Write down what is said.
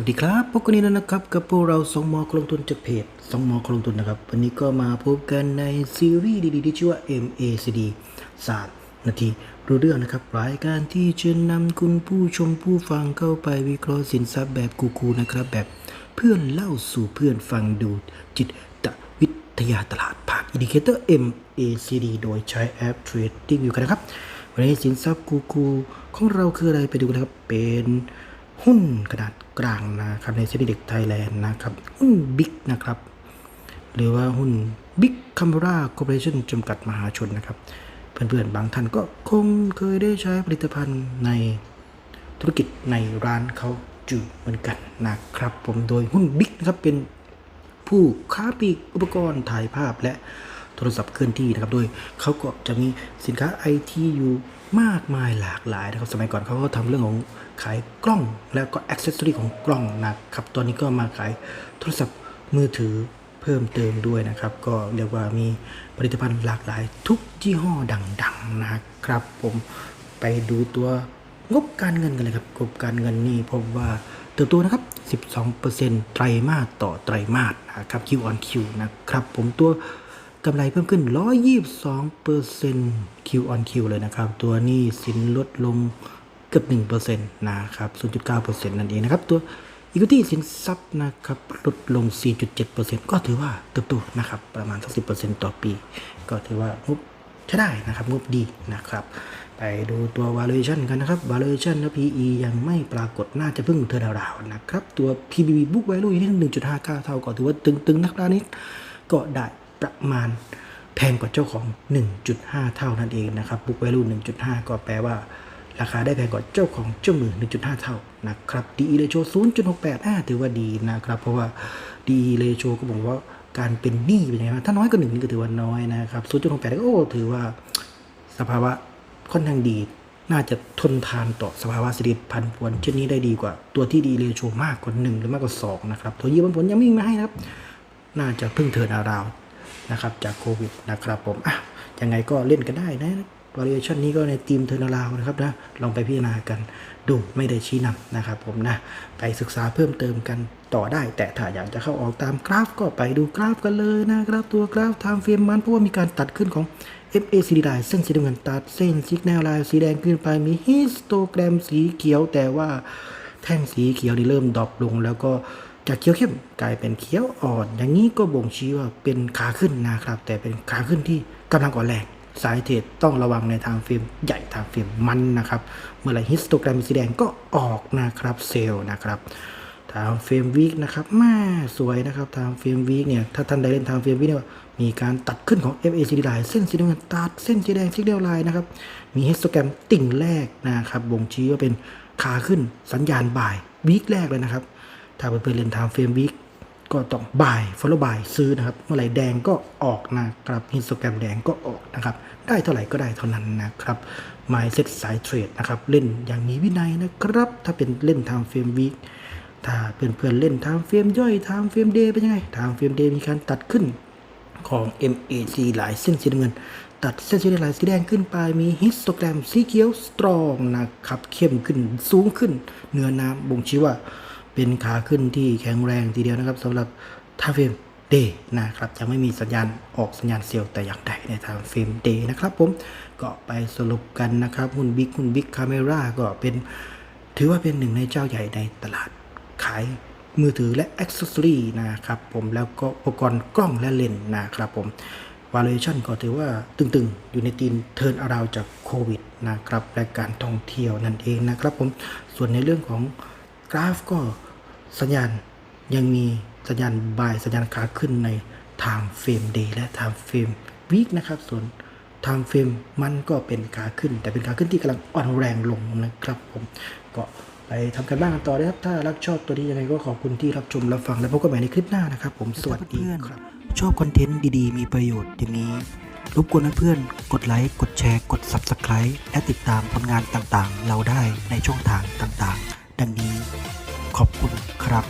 วัสดีครับ พบกันนี้แล้วนะครับ กับพวกเราสองมอกลงทุนจากเพจสองมอกลงทุนนะครับ วันนี้ก็มาพบกันในซีรีส์ดีๆที่ชื่อว่า MACD ศาสตร์นาทีรู้เรื่องนะครับรายการที่จะนำคุณผู้ชมผู้ฟังเข้าไปวิเคราะห์สินทรัพย์แบบกูๆนะครับ แบบเพื่อนเล่าสู่เพื่อนฟังดูจิตวิทยาตลาดผ่านอินดิเคเตอร์ MACD โดยใช้แอป Trading อยู่กันนะครับวันนี้สินทรัพย์กูๆของเราคืออะไรไปดูกันนะครับเป็น หุ้นขนาดกลางนะครับในเซ็นดีเด็กไทยแลนด์นะครับหุ้นบิ๊กนะครับหรือว่าหุ้นบิ๊กคัม r ราคอร์ปอเรชั่นจำกัดมหาชนนะครับ เพื่อนๆ บางท่านก็คงเคยได้ใช้ผลิตภัณฑ์ในธุรกิจในร้านเขาจูเหมือนกันนะครับ ผมโดยหุ้นบิ๊กนะครับเป็นผู้ค้าปลีกอุปกรณ์ถ่ายภาพและโทรศัพท์เคลื่อนที่นะครับ โดยเขาก็จะมีสินค้าไอทีอยู่ มากมายหลากหลายนะครับสมัยก่อนเขาก็ทำเรื่องของขายกล้องแล้วก็อ็อกเซสซอรีของกล้องนะครับตอนนี้ก็มาขายโทรศัพท์มือถือเพิ่มเติมด้วยนะครับ ก็เรียกว่ามีผลิตภัณฑ์หลากหลาย ทุกยี่ห้อดังๆนะครับ ผมไปดูตัวงบการเงินกันเลยครับงบการเงินนี่พบว่าเติบโตนะครับ 12%ไตรมาสต่อไตรมาสนะครับ Q on Q นะครับผมตัว กำไรเพิ่มขึ้น 122% Q on Q เลยนะครับ ตัวนี้สินลดลงเกือบ1%นะครับ 0.9%นั่นเองนะครับ ตัว Equity สินทรัพย์นะครับ ลดลง 4.7%ก็ถือว่าเติบโตนะครับ ประมาณสัก10%ต่อปี ก็ถือว่างบใช้ได้นะครับ งบดีนะครับ ไปดูตัว valuation กันนะครับ valuation และ PE ยังไม่ปรากฏน่าจะเพิ่งเทอร์ราวนะครับ ตัว PBB book value อยู่ที่1.59 เท่าก็ถือว่าตึงๆนักร้านนี้ก็ได้ ประมาณแพงกว่าเจ้าของ 1.5 เท่านั่นเองนะครับ book value 1.5 ก็แปลว่า ราคาได้แพงกว่าเจ้าของเจ้ามือ 1.5 เท่านะครับ DE ratio 0.68อ่าถือว่าดีนะครับ เพราะว่า DE ratio ก็บอกว่าการเป็นหนี้เป็นยังไงบ้างถ้าน้อยกว่าหนึ่งนี่ก็ถือว่าน้อยนะครับ0.68ก็โอ้ถือว่าสภาวะค่อนข้างดี น่าจะทนทานต่อสภาวะเศรษฐกิจพันผวนเช่นนี้ได้ดีกว่า ตัวที่ดีเลโชมากกว่าหนึ่งหรือมากกว่าสองนะครับ ตัวยี่ปันผลยังไม่มีมาให้นะครับ น่าจะเพิ่งเทินอาราว นะครับจากโควิดนะครับผมอะยังไงก็เล่นกันได้นะ valuation นี้ก็ในทีมเทอร์นาลาวนะครับนะลองไปพิจารณากันดูไม่ได้ชี้นำนะครับผมนะไปศึกษาเพิ่มเติมกันต่อได้ แต่ถ้าอยากจะเข้าออกตามกราฟก็ไปดูกราฟกันเลยนะครับตัวกราฟ time frame มันเพราะว่ามีการตัดขึ้นของ FACD line เส้นสีน้ำเงินตัดเส้น signal line สีแดงขึ้นไปมีฮิสโตแกรมสีเขียวแต่ว่าแท่งสีเขียวนี่เริ่มดรอปลงแล้วก็ จากเขียวเข้มกลายเป็นเขียวอ่อน อย่างนี้ก็บ่งชี้ว่าเป็นขาขึ้นนะครับ แต่เป็นขาขึ้นที่กำลังอ่อนแรงสายเทรดต้องระวังในทางฟิล์มใหญ่ทางฟิล์มมันนะครับ เมื่อไหรฮิสโตแกรมสีแดงก็ออกนะครับเซลล์นะครับทางเฟรมวีคนะครับแม่สวยนะครับทางเฟรมวีคเนี่ยถ้าท่านได้เล่นทางเฟรมวีคเนี่ยมีการตัดขึ้นของ FACD line เส้นสีน้ำเงินตัดเส้นสีแดงซิกเดลไลน์นะครับ มีฮิสโตแกรมติ่งแรกนะครับบ่งชี้ว่าเป็นขาขึ้นสัญญาณบ่ายวีคแรกเลยนะครับ ถ้าเพื่อนๆเล่นทางเฟรมวีคก็ต้องบ่าย follow บ่ายซื้อนะครับ เมื่อไหร่แดงก็ออกนะครับฮิสโตแกรมแดงก็ออกนะครับ ได้เท่าไหร่ก็ได้เท่านั้นนะครับหมายเซ็ตสายเทรดนะครับ เล่นอย่างมีวินัยนะครับ ถ้าเป็นเล่นทางเฟรมวีคถ้าเพื่อนๆเล่นทางเฟรมย่อยทางเฟรมเดย์เป็นยังไงทางเฟรมเดย์มีการตัดขึ้นของ MAC หลายเส้นสีน้ำเงิน ตัดเส้นสีหลายสีแดงขึ้นไปมีฮิสโตแกรมสีเขียวสตรองนะครับเข้มขึ้นสูงขึ้น เนื้อน้ำบ่งชี้ว่า เป็นขาขึ้นที่แข็งแรงทีเดียวนะครับสำหรับทางเฟรมเดย์นะครับจะไม่มีสัญญาณออกสัญญาณเซลล์แต่อย่างใดในทางเฟรมเดย์นะครับผมก็ไปสรุปกันนะครับหุ้นบิ๊กหุ้นบิ๊กคาเมราก็เป็นถือว่าเป็นหนึ่งในเจ้าใหญ่ในตลาดขายมือถือและอ c เซสซอรีนะครับผมแล้วก็อุปกรณ์กล้องและเลนส์นะครับผม valuation ก็ถือว่าตึงๆ อยู่ในทีมเทิร์นอาราวจากโควิดนะครับและการท่องเที่ยวนั่นเองนะครับผมส่วนในเรื่องของกราฟก็ สัญญาณยังมีสัญญาณบายสัญญาณขาขึ้นใน time frame day และ time frame week นะครับ ส่วน time frame มันก็เป็นขาขึ้น แต่เป็นขาขึ้นที่กำลังอ่อนแรงลงนะครับผมก็ไปทำกันบ้านกันต่อนะครับ ถ้ารักชอบตัวนี้ยังไงก็ขอบคุณที่รับชมรับฟัง และพบกันใหม่ในคลิปหน้านะครับ ผมสวัสดีครับชอบคอนเทนต์ดีๆ มีประโยชน์อย่างนี้รบกวนเพื่อนกดไลค์ กดแชร์ กด Subscribe และติดตามผลงานต่างๆ เราได้ในช่องทางต่างๆ ดังนี้ ขอบคุณครับ